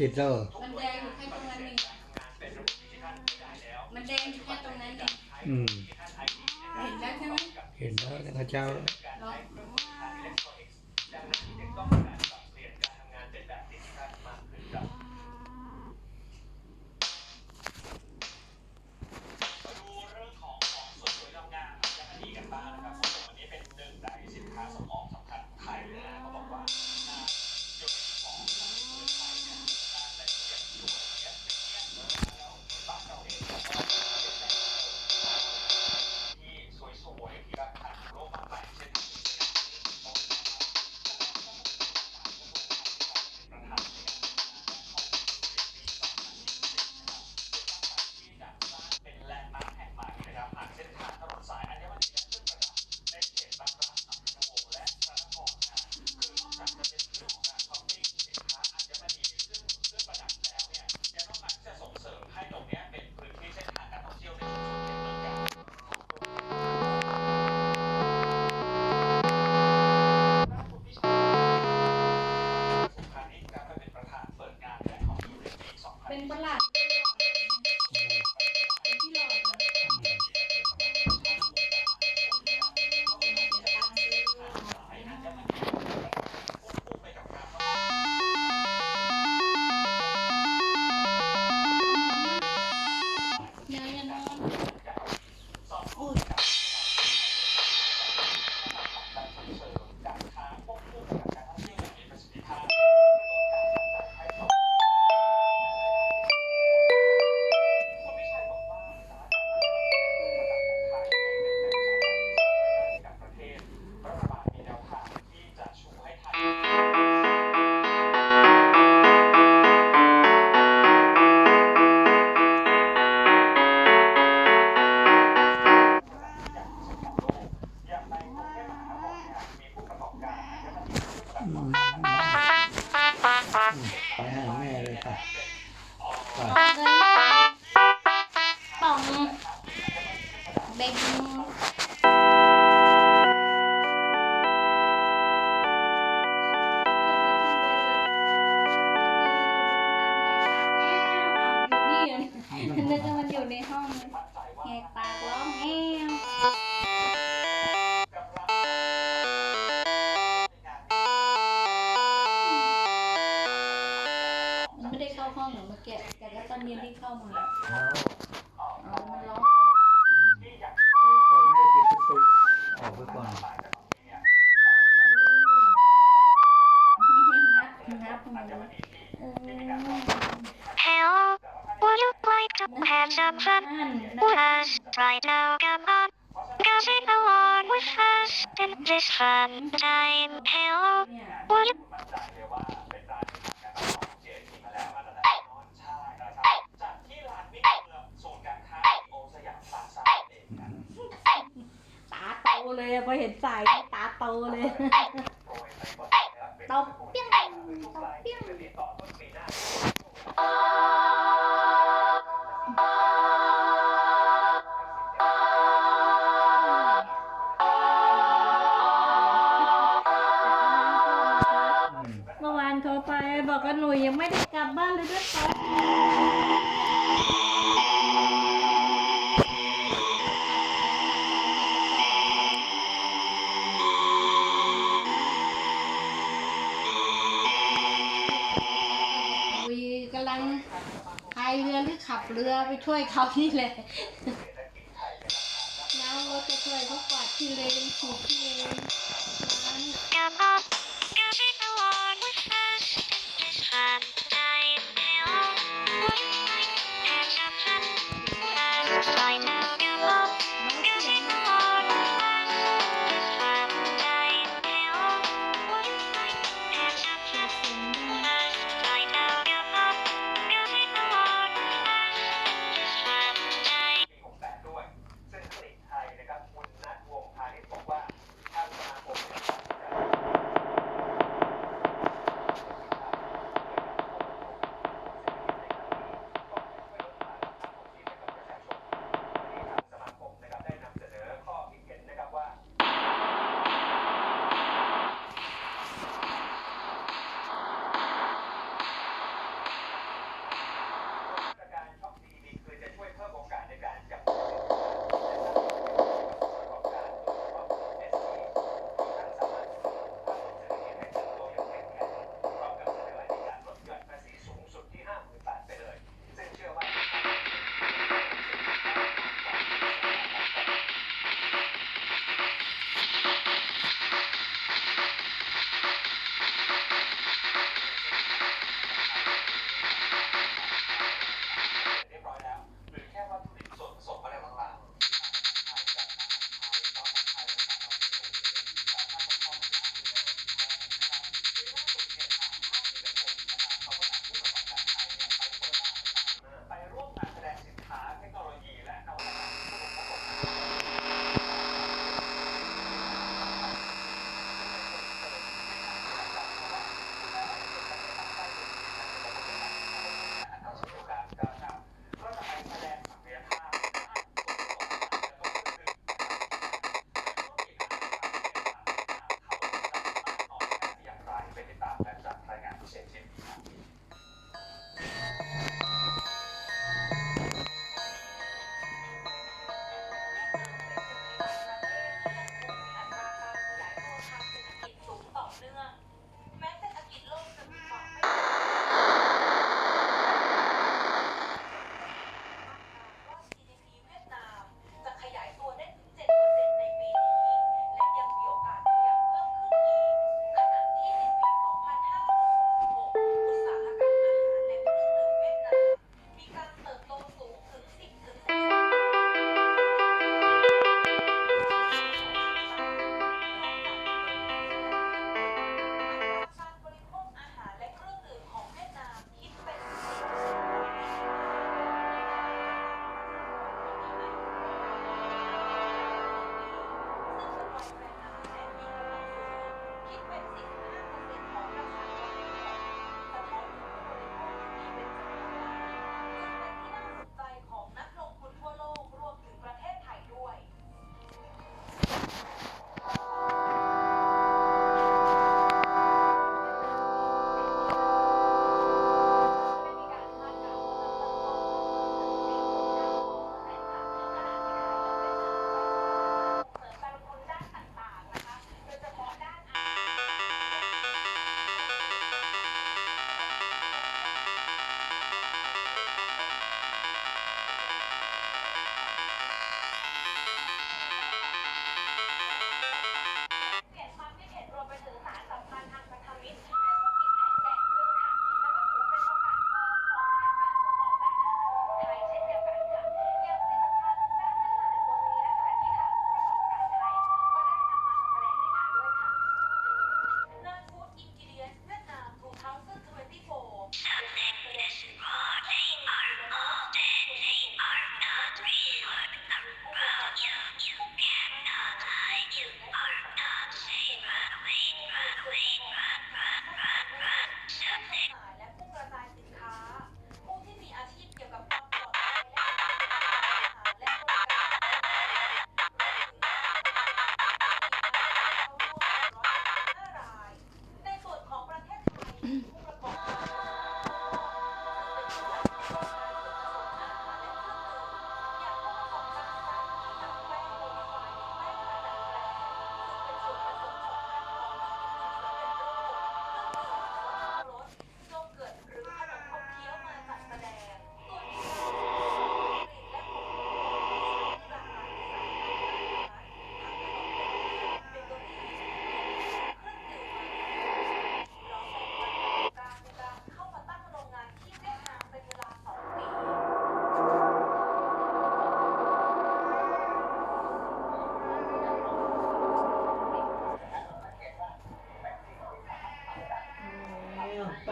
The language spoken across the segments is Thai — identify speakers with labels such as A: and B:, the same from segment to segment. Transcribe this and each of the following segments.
A: ติดแล้
B: มันแดงอยู่แค่ตรงนั้นเองมันแดงอยู่แค่ตรงนั้นเองเห็นแล้วใช่ไหม
A: เห็นแล้ว
C: นะพระเจ้า เป็นประ
B: หลาดเป็นที่หลอดเหรอเนย
C: อย่านอน
A: ไปหาแม่เลยค่ะไป
B: เนป่องเบง หมดแล้วอ๋อมันล็อก
A: ออกคนไม่ได้ปิดประตูออกไปก่อนนี่
B: งับงับหนูโอ้ย
D: Hello. Would you like to have some fun with us right now? Come on. Go sing along with us in this fun time. Hello. Would you
C: เลยพอ
B: เห็นสายตาโตเลย
C: ตบเปี้
B: ยงต
C: บ
B: เปี้ยงเมื่อวานเขาไปบอกว่าหนูยังไม่ได้กลับบ้านเลยด้วยซ้ำ เรือไปช่วยเขาที่เลยน้ำรถจะช่วยเขากวาดที่เลยถูที่เล
C: ยน้ำ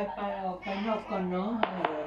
E: Pero, pero.